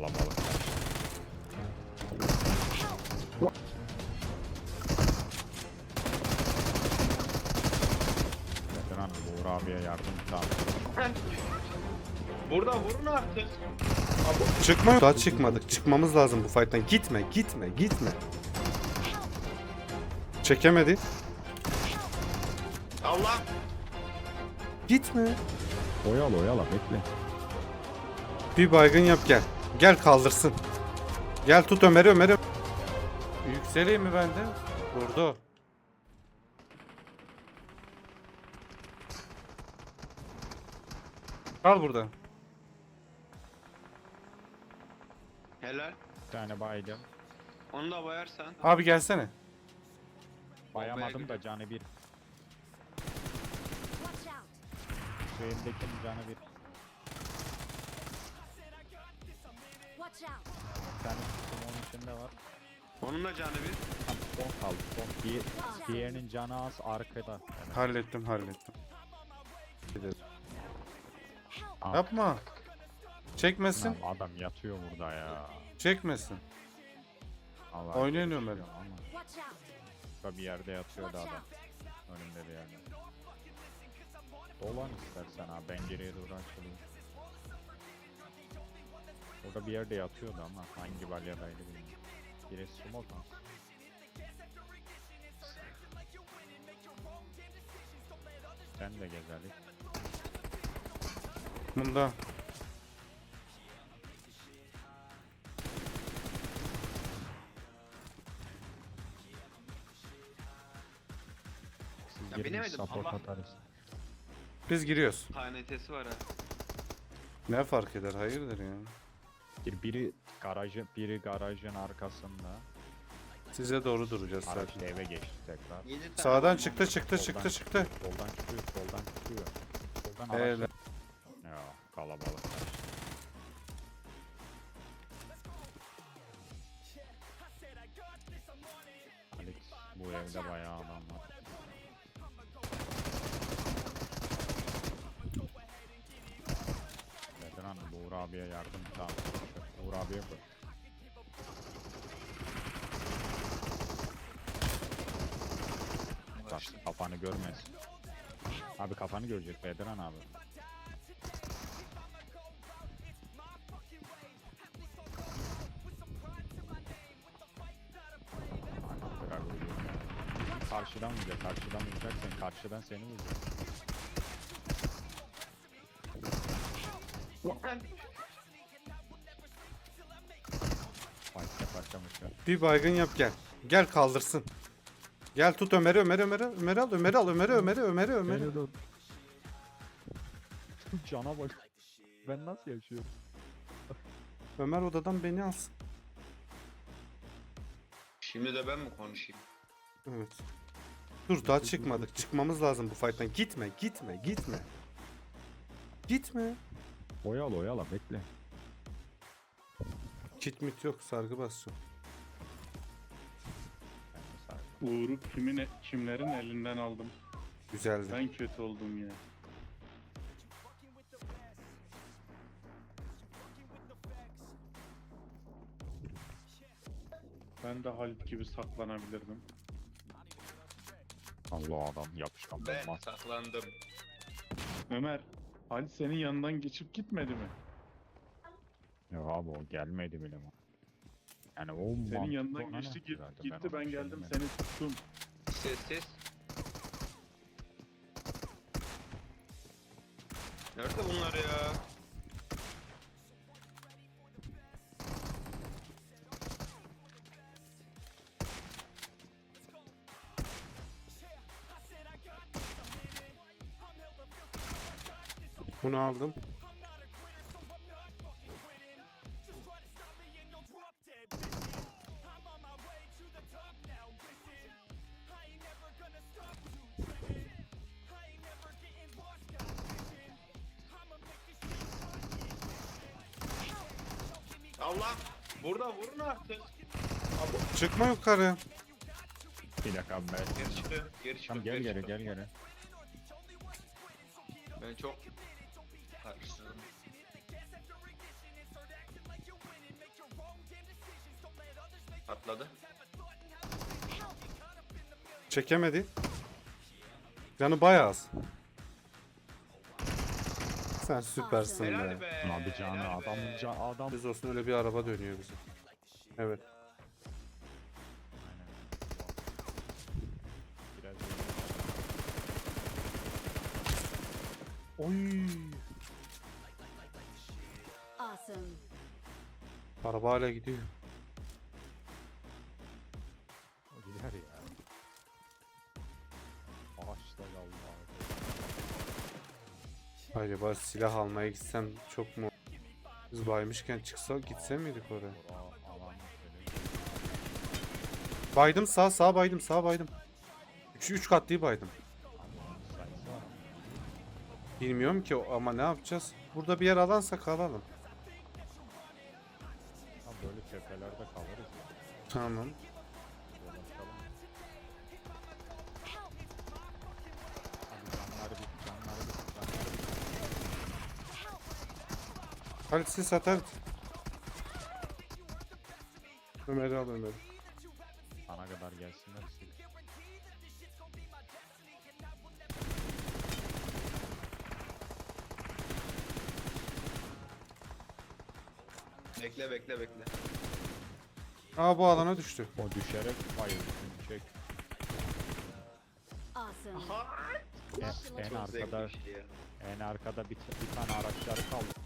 kalabalık. Veteran Uğur abiye yardım lazım. Burada vurun artık. Çıkma. Daha çıkmadık. Çıkmamız lazım bu fight'tan. Gitme, gitme, gitme. Çekemedi. Allah. Gitme. Oyala oyala bekle. Bir baygın yap gel. Gel kaldırsın. Gel tut Ömer'i Ömer'i. Yükseleyim mi ben de? Vurdu. Kal burada. Helal. Bir tane baydım. Onu da bayarsan. Abi gelsene. Bayamadım da canı bir. Şu elimdekinin canı bir. Bir tane onun içinde var. Onun da canı bir. Tam son kaldı son. Bir, diğerinin canı az arkada. Hallettim hallettim. Aa, Yapma. Çekmesin. lan adam yatıyor burada ya. Çekmesin. Allah Oynayın Ömer. Ama bir yerde yatıyordu adam. Önümde bir yerde. Dolan istersen abi ben geriye doğru açılayım. Orada bir yerde yatıyordu ama hangi balyadaydı bilmiyorum. Biri smoke mu? Sen de gezelik. Bunda. Siz Ya girin binemedim, support atarız. Biz giriyoruz. KNT'si var ha. Ne fark eder? Hayırdır ya. Bir, biri garajın, biri garajın arkasında. Size doğru duracağız Araç zaten. eve geçti tekrar. Yedi tane Sağdan çıktı çıktı çıktı çıktı. Soldan çıkıyor, soldan çıkıyor. Soldan araç. Ya kalabalık. Alex bu evde bayağı adam var. Veteran Uğur abiye yardım tamam. Uğur abiye koy. Bak kafanı görmez. Abi kafanı görecek Bedran abi. Karşıdan vuracak, karşıdan vuracak sen, karşıdan seni vuracak. Bir baygın yap gel. Gel kaldırsın. Gel tut Ömer'i Ömer'i Ömer'i Ömer'i al Ömer'i al Ömer'i Ömer'i Ömer'i Ömer'i. dur. Cana bak. Ben nasıl yaşıyorum? Ömer odadan beni alsın. Şimdi de ben mi konuşayım? Evet. Dur daha çıkmadık. Çıkmamız lazım bu fight'tan. Gitme gitme gitme. Gitme. Oyala oyala bekle. Kit mit yok sargı basacağım. Uğur'u kimin kimlerin elinden aldım. Güzeldi. Ben kötü oldum ya. Ben de Halit gibi saklanabilirdim. Allah adam yapışkan Ben bomba. saklandım. Ömer, Halit senin yanından geçip gitmedi mi? Ya abi o gelmedi bile mi? Yani o Senin yanından geçti git, gitti ben şey geldim seni tuttum. Sessiz. Nerede bunlar ya? Bunu aldım. Allah. Burada vurun artık. Çıkma yukarı. Bir dakika abi ben. Geri çıkın. Geri çıkın. Tamam gel geri geri gel geri. Ben çok karşısızım. Atladı. Çekemedi. Canı bayağı az. Sen süpersin Helal be. be. Abi canı helal adam be. can, adam Biz olsun öyle bir araba dönüyor bize. Evet. Biraz Oy. Awesome. Araba hala gidiyor. Acaba silah almaya gitsem çok mu? Biz baymışken çıksa gitse miydik oraya? Baydım sağ sağ baydım sağ baydım. 3 3 katlıyı baydım. Bilmiyorum ki ama ne yapacağız? Burada bir yer alansak alalım. Ha böyle tepelerde kalırız. Tamam. Hadi siz atar. Ömer'i al Ömer'i. Sana kadar gelsinler sil. Bekle bekle bekle. Aa bu alana düştü. O düşerek bayıldı. Çek. Awesome. En, en Çok zevkli arkada bir şey ya. en arkada bir, bir tane araçları kaldı.